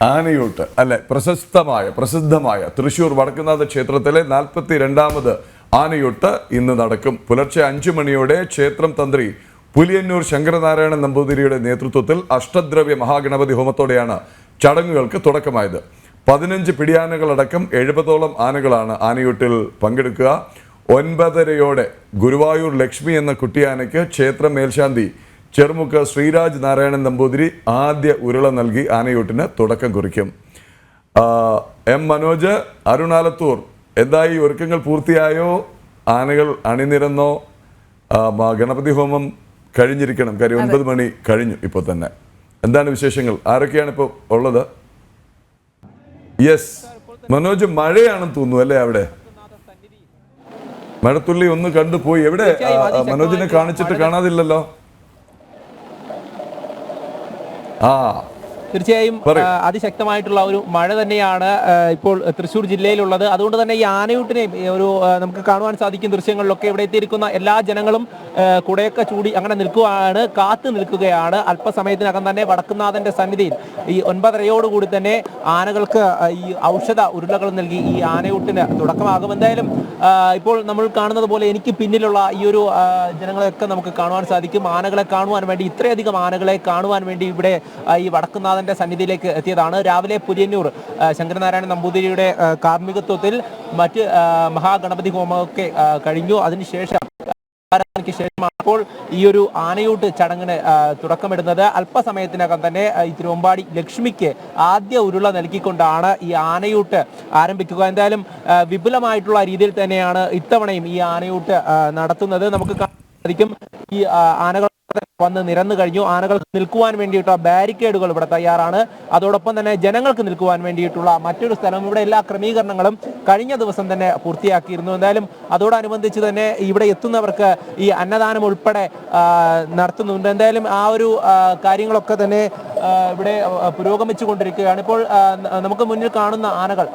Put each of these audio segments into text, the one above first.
ആനയൂട്ട് അല്ലെ പ്രശസ്തമായ പ്രസിദ്ധമായ തൃശൂർ വടക്കുന്നാഥ ക്ഷേത്രത്തിലെ നാൽപ്പത്തി രണ്ടാമത് ആനയൂട്ട് ഇന്ന് നടക്കും. പുലർച്ചെ അഞ്ചു മണിയോടെ ക്ഷേത്രം തന്ത്രി പുലിയന്നൂർ ശങ്കരനാരായണൻ നമ്പൂതിരിയുടെ നേതൃത്വത്തിൽ അഷ്ടദ്രവ്യ മഹാഗണപതി ഹോമത്തോടെയാണ് ചടങ്ങുകൾക്ക് തുടക്കമായത്. പതിനഞ്ച് പിടിയാനകളടക്കം എഴുപതോളം ആനകളാണ് ആനയൂട്ടിൽ പങ്കെടുക്കുക. ഒൻപതരയോടെ ഗുരുവായൂർ ലക്ഷ്മി എന്ന കുട്ടിയാനയ്ക്ക് ക്ഷേത്ര മേൽശാന്തി ചെറുമുക്ക് ശ്രീരാജ് നാരായണൻ നമ്പൂതിരി ആദ്യ ഉരുള നൽകി ആനയൂട്ടിന് തുടക്കം കുറിക്കും. എം മനോജ് അരുണാലത്തൂർ എന്തായി ഒരുക്കങ്ങൾ പൂർത്തിയായോ? ആനകൾ അണിനിരന്നോ? ആ, ഗണപതി ഹോമം കഴിഞ്ഞിരിക്കണം. കാര്യം ഒൻപത് മണി കഴിഞ്ഞു ഇപ്പോൾ തന്നെ. എന്താണ് വിശേഷങ്ങൾ? ആരൊക്കെയാണ് ഇപ്പോൾ ഉള്ളത്? യെസ്. മനോജ് മഴയാണെന്ന് തോന്നുന്നു അല്ലേ അവിടെ? മഴത്തുള്ളി ഒന്ന് കണ്ടുപോയി എവിടെ? മനോജിനെ കാണിച്ചിട്ട് കാണാതില്ലല്ലോ? ആ തീർച്ചയായും അതിശക്തമായിട്ടുള്ള ഒരു മഴ തന്നെയാണ് ഇപ്പോൾ തൃശ്ശൂർ ജില്ലയിലുള്ളത്. അതുകൊണ്ട് തന്നെ ഈ ആനയൂട്ടിനെയും ഒരു നമുക്ക് കാണുവാൻ സാധിക്കും ദൃശ്യങ്ങളിലൊക്കെ ഇവിടെ എത്തിയിരിക്കുന്ന എല്ലാ ജനങ്ങളും കുടയൊക്കെ ചൂടി അങ്ങനെ നിൽക്കുകയാണ് കാത്തു നിൽക്കുകയാണ്. അല്പസമയത്തിനകം തന്നെ വടക്കുന്നാഥന്റെ സന്നിധിയിൽ ഈ ഒൻപതരയോടുകൂടി തന്നെ ആനകൾക്ക് ഈ ഔഷധ ഉരുളകൾ നൽകി ഈ ആനയൂട്ടിന് തുടക്കമാകും. എന്തായാലും ഇപ്പോൾ നമ്മൾ കാണുന്നത് പോലെ എനിക്ക് പിന്നിലുള്ള ഈ ഒരു ജനങ്ങളെയൊക്കെ നമുക്ക് കാണുവാൻ സാധിക്കും. ആനകളെ കാണുവാൻ വേണ്ടി ഇത്രയധികം ആനകളെ കാണുവാൻ വേണ്ടി ഇവിടെ ഈ ഈ വടക്കുന്നാഥന്റെ സന്നിധിയിലേക്ക് എത്തിയതാണ്. രാവിലെ പുലിയന്നൂർ ശങ്കരനാരായണ നമ്പൂതിരിയുടെ കാർമ്മികത്വത്തിൽ മറ്റ് മഹാഗണപതി ഹോമമൊക്കെ കഴിഞ്ഞു. അതിനുശേഷം ആരാധനയ്ക്ക് അപ്പോൾ ഈ ഒരു ആനയൂട്ട് ചടങ്ങിന് തുടക്കമിടുന്നത്. അല്പസമയത്തിനകം തന്നെ ഈ തിരുവമ്പാടി ലക്ഷ്മിക്ക് ആദ്യ ഉരുള നൽകിക്കൊണ്ടാണ് ഈ ആനയൂട്ട് ആരംഭിക്കുക. എന്തായാലും വിപുലമായിട്ടുള്ള രീതിയിൽ തന്നെയാണ് ഇത്തവണയും ഈ ആനയൂട്ട് നടത്തുന്നത്. നമുക്ക് സാധിക്കും ഈ ആനകൾ വന്ന് നിരന്നു കഴിഞ്ഞു. ആനകൾക്ക് നിൽക്കുവാൻ വേണ്ടിയിട്ടുള്ള ബാരിക്കേഡുകൾ ഇവിടെ തയ്യാറാണ്. അതോടൊപ്പം തന്നെ ജനങ്ങൾക്ക് നിൽക്കുവാൻ വേണ്ടിയിട്ടുള്ള മറ്റൊരു സ്ഥലം ഇവിടെ എല്ലാ ക്രമീകരണങ്ങളും കഴിഞ്ഞ ദിവസം തന്നെ പൂർത്തിയാക്കിയിരുന്നു. എന്തായാലും അതോടനുബന്ധിച്ച് തന്നെ ഇവിടെ എത്തുന്നവർക്ക് ഈ അന്നദാനം ഉൾപ്പെടെ നടത്തുന്നുണ്ട്. എന്തായാലും ആ ഒരു കാര്യങ്ങളൊക്കെ തന്നെ ഇവിടെ പുരോഗമിച്ചു കൊണ്ടിരിക്കുകയാണ് ഇപ്പോൾ നമുക്ക് മുന്നിൽ കാണുന്ന ആനകൾ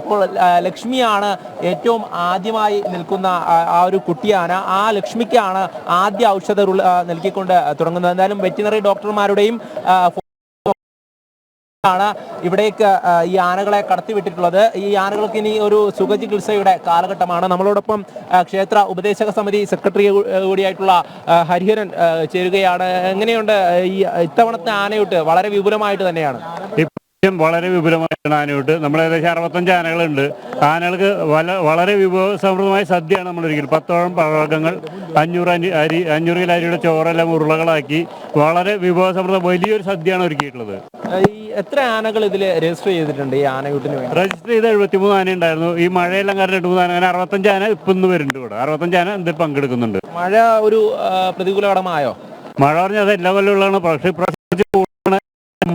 ഇപ്പോൾ ലക്ഷ്മിയാണ് ഏറ്റവും ആദ്യമായി നിൽക്കുന്ന ആ, ഒരു കുട്ടിയാണ്. ആ ലക്ഷ്മിക്കാണ് ആദ്യ ഔഷധ നൽകിക്കൊണ്ട് തുടങ്ങുന്നത്. എന്തായാലും വെറ്റിനറി ഡോക്ടർമാരുടെയും ആണ് ഇവിടേക്ക് ഈ ആനകളെ കടത്തിവിട്ടിട്ടുള്ളത്. ഈ ആനകൾക്ക് ഇനി ഒരു സുഖചികിത്സയുടെ കാലഘട്ടമാണ്. നമ്മളോടൊപ്പം ക്ഷേത്ര ഉപദേശക സമിതി സെക്രട്ടറി കൂടിയായിട്ടുള്ള ഹരിഹരൻ ചേരുകയാണ്. എങ്ങനെയുണ്ട് ഈ ഇത്തവണത്തെ ആനയൂട്ട് വളരെ വിപുലമായിട്ട് തന്നെയാണ്? വളരെ വിപുലമായിട്ടാണ് ആനയൂട്ട്. നമ്മൾ ഏകദേശം അറുപത്തഞ്ച് ആനകളുണ്ട്. ആനകൾക്ക് വല വളരെ വിഭവസമൃദ്ധമായ സദ്യയാണ് നമ്മൾ പത്തോളം പഴകങ്ങൾ അഞ്ഞൂറ് അരി അരി അഞ്ഞൂറ് കിലോ അരിയുടെ ചോറെല്ലാം ഉരുളകളാക്കി വളരെ വിഭവസമൃദ്ധ വലിയൊരു സദ്യയാണ് ഒരുക്കിയിട്ടുള്ളത്. ഈ എത്ര ആനകൾ ഇതിൽ രജിസ്റ്റർ ചെയ്തിട്ടുണ്ട് ഈ ആനയൂട്ടിന് വേണ്ടി? രജിസ്റ്റർ ചെയ്ത് എഴുപത്തിമൂന്ന് ആന ഉണ്ടായിരുന്നു. ഈ മഴയെല്ലാം കാരണം എട്ട് മൂന്ന് ആന അങ്ങനെ അറുപത്തഞ്ച് ആന ഇപ്പം ഇന്ന് വരുന്നുണ്ട് ഇവിടെ. അറുപത്തഞ്ച് ആന ഇതിൽ പങ്കെടുക്കുന്നുണ്ട്. മഴ ഒരു പ്രതികൂല ഘടകമായോ മഴ പറഞ്ഞാൽ അത് എല്ലാ കൊല്ലമുള്ളതാണ് പക്ഷേ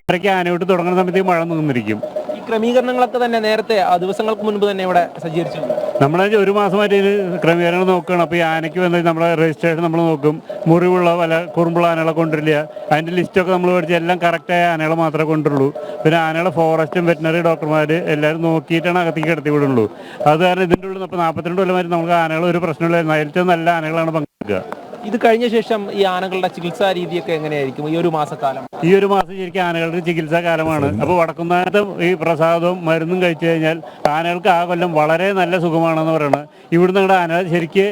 മഴയ്ക്ക് ആനയൂട്ട് തുടങ്ങുന്ന സമയത്ത് മഴ നിന്നിരിക്കും. ഈ ക്രമീകരണങ്ങളൊക്കെ തന്നെ നേരത്തെ ദിവസങ്ങൾക്ക് മുൻപ് തന്നെ ഇവിടെ സജ്ജീകരിച്ചു നമ്മളെ ഒരു മാസമായിട്ട് ഇത് ക്രമീകരണങ്ങൾ നോക്കുകയാണ്. അപ്പോൾ ഈ ആനയ്ക്ക് വന്ന് നമ്മളെ രജിസ്ട്രേഷൻ നമ്മൾ നോക്കും. മുറിവുള്ള പല കുറുമ്പുള്ള ആനകളെ കൊണ്ടുവരില്ല. അതിന്റെ ലിസ്റ്റൊക്കെ നമ്മൾ മേടിച്ച് എല്ലാം കറക്റ്റായ ആനകളെ മാത്രമേ കൊണ്ടുള്ളൂ പിന്നെ ആനകളെ ഫോറസ്റ്റും വെറ്റിനറി ഡോക്ടർമാർ എല്ലാവരും നോക്കിയിട്ടാണ് അകത്തേക്ക് കിടത്തി വിടുള്ളൂ. അത് കാരണം ഇതിന്റെ ഉള്ളിൽ ഇപ്പോൾ നാൽപ്പത്തിരണ്ട് കൊല്ലമായിട്ട് നമുക്ക് ആനകൾ ഒരു പ്രശ്നമില്ലായിരുന്നു നേരത്തെ നല്ല ആനകളാണ് പങ്കെടുക്കുക. ഇത് കഴിഞ്ഞ ശേഷം ഈ ആനകളുടെ ചികിത്സാ രീതിയൊക്കെ എങ്ങനെയായിരിക്കും? ഈ ഒരു മാസക്കാലം. ഈ ഒരു മാസം ശരിക്കും ആനകളുടെ ചികിത്സാ കാലമാണ്. അപ്പോൾ വടക്കുന്നാനത്തും ഈ പ്രസാദവും മരുന്നും കഴിച്ചു കഴിഞ്ഞാൽ ആനകൾക്ക് ആ കൊല്ലം വളരെ നല്ല സുഖമാണെന്ന് പറയുന്നത് ഇവിടുന്ന് ആന ശരിക്ക്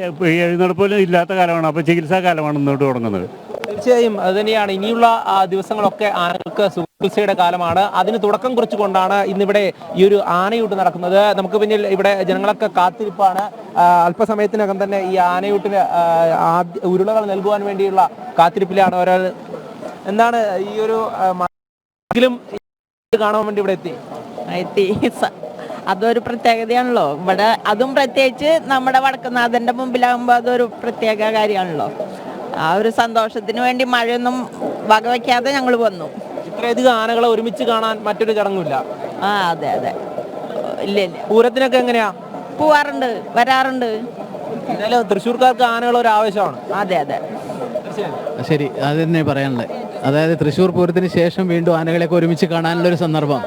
എഴുന്നേൽപ്പോലും എഴുന്നേൽപ്പ് ഇല്ലാത്ത കാലമാണ്. അപ്പോൾ ചികിത്സാ കാലമാണ് ഇന്നോട്ട് തുടങ്ങുന്നത്. തീർച്ചയായും അത് തന്നെയാണ്. ഇനിയുള്ള ദിവസങ്ങളൊക്കെ ആനകൾക്ക് ചികിത്സയുടെ കാലമാണ്. അതിന് തുടക്കം കുറിച്ചുകൊണ്ടാണ് ഇന്നിവിടെ ഈ ഒരു ആനയൂട്ട് നടക്കുന്നത്. നമുക്ക് പിന്നിൽ ഇവിടെ ജനങ്ങളൊക്കെ കാത്തിരിപ്പാണ്. അല്പസമയത്തിനകം തന്നെ ഈ ആനയൂട്ടിന് ഉരുളകൾ നൽകുവാൻ വേണ്ടിയുള്ള കാത്തിരിപ്പിലാണ് ഒരാൾ. എന്താണ് ഈ ഒരു കാണാൻ വേണ്ടി ഇവിടെ എത്തി? എത്തി. അതൊരു പ്രത്യേകതയാണല്ലോ. ഇവിടെ അതും പ്രത്യേകിച്ച് നമ്മുടെ വടക്കുന്നാഥന്റെ മുമ്പിലാകുമ്പോൾ അതൊരു പ്രത്യേക കാര്യമാണല്ലോ. ആ ഒരു സന്തോഷത്തിന് വേണ്ടി മഴയൊന്നും വകവയ്ക്കാതെ ഞങ്ങൾ വന്നു. ഇത്രയധികം ആനകളെ ഒരുമിച്ച് കാണാൻ മറ്റൊരു ചടങ്ങുമില്ല. ആ അതെ അതെ. ഇല്ല ഇല്ല. പൂരത്തിനൊക്കെ എങ്ങനെയാ? പോവാറുണ്ട് വരാറുണ്ട്. എന്തായാലും തൃശ്ശൂർക്കാർക്ക് ആനകൾ ഒരു ആവേശമാണ്. അതെ അതെ. ശരി അത് തന്നെ പറയാനുള്ളത് അതായത് തൃശ്ശൂർ പൂരത്തിന് ശേഷം വീണ്ടും ആനകളെയൊക്കെ ഒരുമിച്ച് കാണാനുള്ള ഒരു സന്ദർഭം.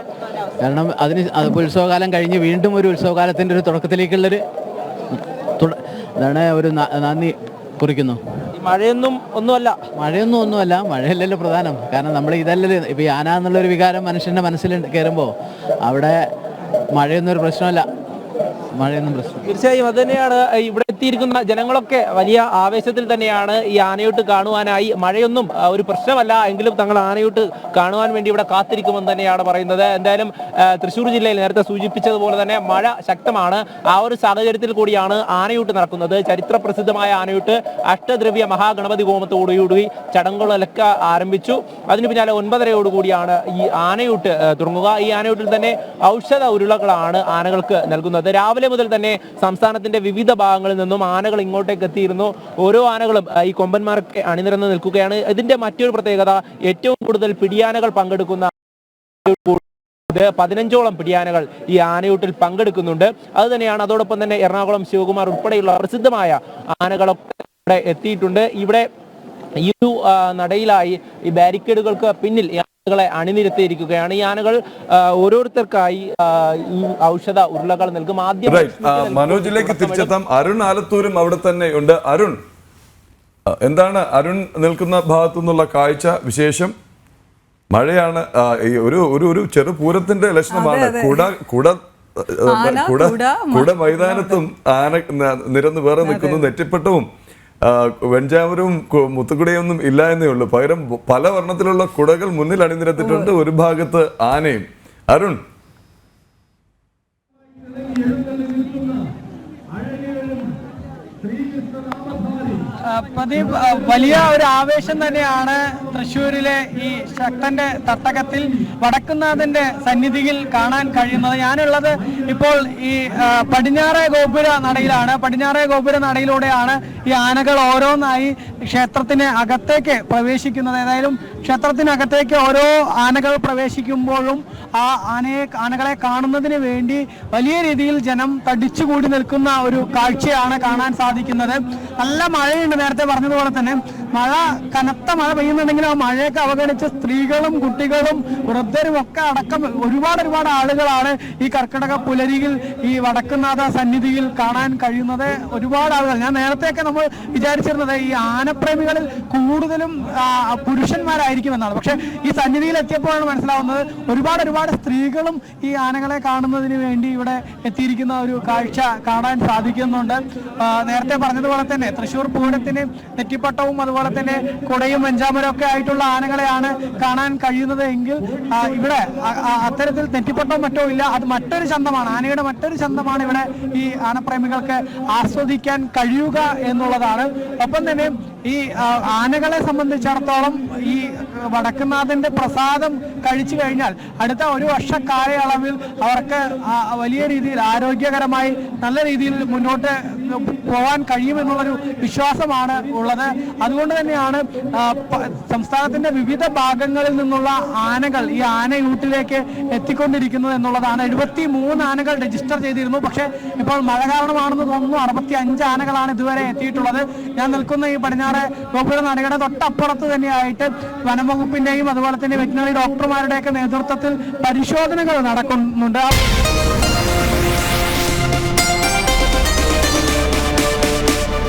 കാരണം അതിന് അത് ഉത്സവകാലം കഴിഞ്ഞ് വീണ്ടും ഒരു ഉത്സവകാലത്തിന്റെ ഒരു തുടക്കത്തിലേക്കുള്ളൊരു തുട- അതാണ് ഒരു നന്ദി കുറിക്കുന്നു. മഴയൊന്നും ഒന്നുമല്ല. മഴയൊന്നും ഒന്നുമല്ല മഴയല്ലല്ലോ പ്രധാനം. കാരണം നമ്മൾ ഇതല്ലല്ലോ ഇപ്പൊ ഈ ആന എന്നുള്ളൊരു വികാരം മനുഷ്യന്റെ മനസ്സിൽ കയറുമ്പോ അവിടെ മഴയൊന്നും ഒരു പ്രശ്നമല്ല. മഴയൊന്നും പ്രശ്നം തീർച്ചയായും അത് തന്നെയാണ്. ഇവിടെ എത്തിയിരിക്കുന്ന ജനങ്ങളൊക്കെ വലിയ ആവേശത്തിൽ തന്നെയാണ് ഈ ആനയൂട്ട് കാണുവാനായി. മഴയൊന്നും ഒരു പ്രശ്നമല്ല. എങ്കിലും തങ്ങൾ ആനയൂട്ട് കാണുവാൻ വേണ്ടി ഇവിടെ കാത്തിരിക്കുമെന്ന് തന്നെയാണ് പറയുന്നത്. എന്തായാലും തൃശ്ശൂർ ജില്ലയിൽ നേരത്തെ സൂചിപ്പിച്ചതുപോലെ തന്നെ മഴ ശക്തമാണ്. ആ ഒരു സാഹചര്യത്തിൽ കൂടിയാണ് ആനയൂട്ട് നടക്കുന്നത്. ചരിത്ര പ്രസിദ്ധമായ ആനയൂട്ട് അഷ്ടദ്രവ്യ മഹാഗണപതി ഹോമത്തോടുകൂടി ചടങ്ങുകളൊക്കെ ആരംഭിച്ചു. അതിന് പിന്നാലെ ഒൻപതരയോടുകൂടിയാണ് ഈ ആനയൂട്ട് തുടങ്ങുക. ഈ ആനയൂട്ടിൽ തന്നെ ഔഷധ ഉരുളകളാണ് ആനകൾക്ക് നൽകുന്നത്. രാവിലെ മുതൽ തന്നെ സംസ്ഥാനത്തിന്റെ വിവിധ ഭാഗങ്ങളിൽ നിന്നും ആനകൾ ഇങ്ങോട്ടേക്ക് എത്തിയിരുന്നു. ഓരോ ആനകളും ഈ കൊമ്പന്മാരൊക്കെ അണിനിരന്ന് നിൽക്കുകയാണ്. ഇതിന്റെ മറ്റൊരു പ്രത്യേകത ഏറ്റവും കൂടുതൽ പിടിയാനകൾ പങ്കെടുക്കുന്ന പതിനഞ്ചോളം പിടിയാനകൾ ഈ ആനയൂട്ടിൽ പങ്കെടുക്കുന്നുണ്ട്. അത് തന്നെയാണ് അതോടൊപ്പം തന്നെ എറണാകുളം ശിവകുമാർ ഉൾപ്പെടെയുള്ള പ്രസിദ്ധമായ ആനകളൊക്കെ എത്തിയിട്ടുണ്ട്. ഇവിടെ ഈ ഒരു നടയിലായി ഈ ബാരിക്കേഡുകൾക്ക് പിന്നിൽ ആനകളെ അണിനിരത്തിയിരിക്കുകയാണ്. ഈ ആനകൾ ഓരോരുത്തർക്കായി ഈ ഔഷധ ഉരുളകൾ നൽകും. ആദ്യം മനോജിലേക്ക് തിരിച്ചെത്താം. അരുൺ ആലത്തൂരും അവിടെ തന്നെ ഉണ്ട്. അരുൺ എന്താണ് അരുൺ നിൽക്കുന്ന ഭാഗത്തു നിന്നുള്ള കാഴ്ച വിശേഷം? മഴയാണ് ഈ ഒരു ഒരു ഒരു ചെറു പൂരത്തിന്റെ ലക്ഷണമാണ്. കുട കുട കുട കുട, മൈതാനത്തും ആന നിരന്ന് വേറെ നിൽക്കുന്നു. നെറ്റിപ്പട്ടവും വെഞ്ചാമരവും മുത്തുക്കുടയൊന്നും ഇല്ല എന്നേ ഉള്ളൂ. പകരം പല വർണത്തിലുള്ള കുടകൾ മുന്നിൽ അണിനിരത്തിട്ടുണ്ട് ഒരു ഭാഗത്ത് ആനയും. അരുൺ. പ്രദീപ് വലിയ ഒരു ആവേശം തന്നെയാണ് തൃശ്ശൂരിലെ ഈ ശക്തന്റെ തട്ടകത്തിൽ വടക്കുന്നാഥന്റെ സന്നിധിയിൽ കാണാൻ കഴിയുന്നത്. ഞാനുള്ളത് ഇപ്പോൾ ഈ പടിഞ്ഞാറേ ഗോപുര നടയിലാണ്. പടിഞ്ഞാറേ ഗോപുര നടയിലൂടെയാണ് ഈ ആനകൾ ഓരോന്നായി ക്ഷേത്രത്തിന് അകത്തേക്ക് പ്രവേശിക്കുന്നത്. ഏതായാലും ക്ഷേത്രത്തിനകത്തേക്ക് ഓരോ ആനകൾ പ്രവേശിക്കുമ്പോഴും ആ ആനയെ ആനകളെ കാണുന്നതിന് വേണ്ടി വലിയ രീതിയിൽ ജനം തടിച്ചുകൂടി നിൽക്കുന്ന ഒരു കാഴ്ചയാണ് കാണാൻ സാധിക്കുന്നത്. നല്ല മഴയുണ്ട്. നേരത്തെ പറഞ്ഞതുപോലെ തന്നെ മഴ കനത്ത മഴ പെയ്യുന്നുണ്ടെങ്കിൽ ആ മഴയൊക്കെ അവഗണിച്ച് സ്ത്രീകളും കുട്ടികളും വൃദ്ധരും ഒക്കെ അടക്കം ഒരുപാട് ഒരുപാട് ആളുകളാണ് ഈ കർക്കിടക പുലരിയിൽ ഈ വടക്കുന്നാഥ സന്നിധിയിൽ കാണാൻ കഴിയുന്നത്. ഒരുപാട് ആളുകൾ. ഞാൻ നേരത്തെയൊക്കെ നമ്മൾ വിചാരിച്ചിരുന്നത് ഈ ആനപ്രേമികളിൽ കൂടുതലും പുരുഷന്മാരായിരിക്കും എന്നാണ് പക്ഷെ ഈ സന്നിധിയിൽ എത്തിയപ്പോഴാണ് മനസ്സിലാവുന്നത് ഒരുപാട് ഒരുപാട് സ്ത്രീകളും ഈ ആനകളെ കാണുന്നതിന് വേണ്ടി ഇവിടെ എത്തിയിരിക്കുന്ന ഒരു കാഴ്ച കാണാൻ സാധിക്കുന്നുണ്ട്. നേരത്തെ പറഞ്ഞതുപോലെ തന്നെ തൃശ്ശൂർ പൂരത്തിന് നെറ്റിപ്പട്ടവും അതുപോലെ തന്നെ കുടയും വെഞ്ചാമരം ഒക്കെ ആയിട്ടുള്ള ആനകളെയാണ് കാണാൻ കഴിയുന്നത് എങ്കിൽ ഇവിടെ അത്തരത്തിൽ നെറ്റിപ്പട്ടവും മറ്റോ ഇല്ല. അത് മറ്റൊരു ചന്തമാണ്. ആനയുടെ മറ്റൊരു ചന്തമാണ് ഇവിടെ ഈ ആനപ്രേമികൾക്ക് ആസ്വദിക്കാൻ കഴിയുക എന്നുള്ളതാണ്. ഒപ്പം തന്നെ ഈ ആനകളെ സംബന്ധിച്ചിടത്തോളം ഈ വടക്കുന്നാഥന്റെ പ്രസാദം കഴിച്ചു കഴിഞ്ഞാൽ അടുത്ത ഒരു വർഷ കാലയളവിൽ അവർക്ക് വലിയ രീതിയിൽ ആരോഗ്യകരമായി നല്ല രീതിയിൽ മുന്നോട്ട് പോകാൻ കഴിയുമെന്നുള്ളൊരു വിശ്വാസമാണ് ഉള്ളത്. അതുകൊണ്ട് തന്നെയാണ് സംസ്ഥാനത്തിന്റെ വിവിധ ഭാഗങ്ങളിൽ നിന്നുള്ള ആനകൾ ഈ ആനയൂട്ടിലേക്ക് എത്തിക്കൊണ്ടിരിക്കുന്നത് എന്നുള്ളതാണ്. എഴുപത്തി മൂന്ന് ആനകൾ രജിസ്റ്റർ ചെയ്തിരുന്നു. പക്ഷേ ഇപ്പോൾ മഴ കാരണമാണെന്ന് തോന്നുന്നു അറുപത്തി അഞ്ച് ആനകളാണ് ഇതുവരെ എത്തിയിട്ടുള്ളത്. ഞാൻ നിൽക്കുന്ന ഈ പടിഞ്ഞാറ് ഗോപുര നടയുടെ തൊട്ടപ്പുറത്ത് തന്നെയായിട്ട് വനംവകുപ്പിന്റെയും അതുപോലെ തന്നെ വെറ്റിനറി ഡോക്ടർമാരുടെയൊക്കെ നേതൃത്വത്തിൽ പരിശോധനകൾ നടക്കുന്നുണ്ട്.